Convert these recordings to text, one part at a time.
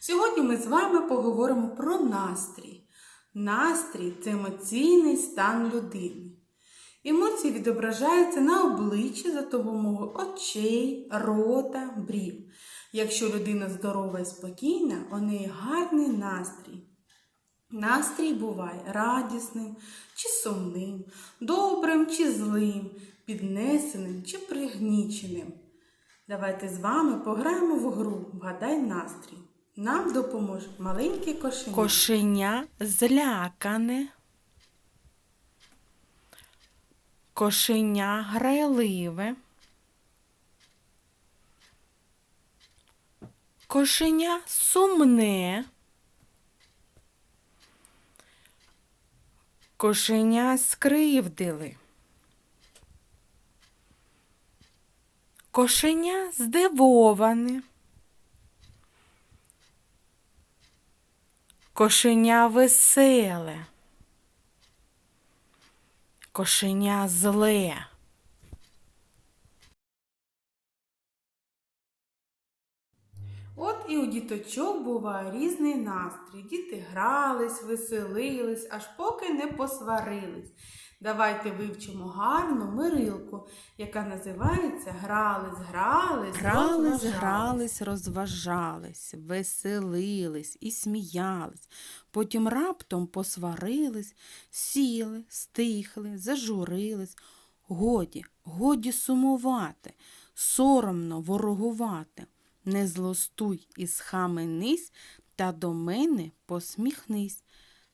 Сьогодні ми з вами поговоримо про настрій. Настрій це емоційний стан людини. Емоції відображаються на обличчі за допомогою очей, рота, брів. Якщо людина здорова і спокійна, у неї гарний настрій. Настрій буває радісним чи сумним, добрим чи злим, піднесеним чи пригніченим. Давайте з вами пограємо в гру Вгадай настрій. Нам допоможе маленький кошеня. Кошеня злякане. Кошеня грайливе. Кошеня сумне. Кошеня скривдили. Кошеня здивоване. Кошеня веселе. Кошеня зле. От і у діточок буває різний настрій. Діти грались, веселились, аж поки не посварились. Давайте вивчимо гарну мирилку, яка називається Грались, грались, Грались, розважались». грались, розважались, веселились і сміялись. Потім раптом посварились, сіли, стихли, зажурились. Годі, годі сумувати, соромно ворогувати. Не злостуй і схаменись, та до мене посміхнись.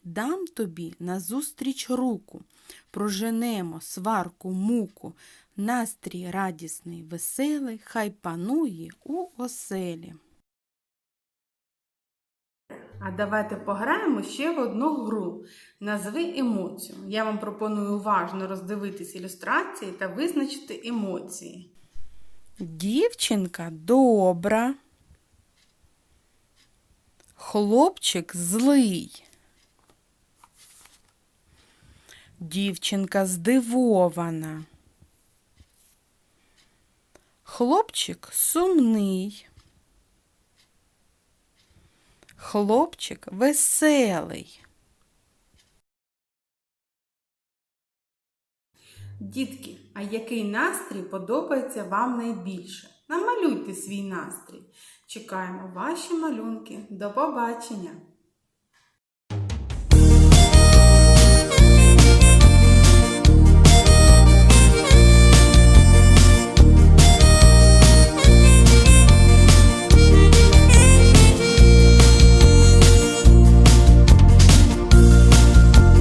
Дам тобі назустріч руку, проженемо сварку, муку, настрій радісний, веселий, хай панує у оселі. А давайте пограємо ще в одну гру. Назви емоцію. Я вам пропоную уважно роздивитись ілюстрації та визначити емоції. Дівчинка добра. Хлопчик злий. Дівчинка здивована. Хлопчик сумний. Хлопчик веселий. Дітки, а який настрій подобається вам найбільше? Намалюйте свій настрій. Чекаємо ваші малюнки. До побачення!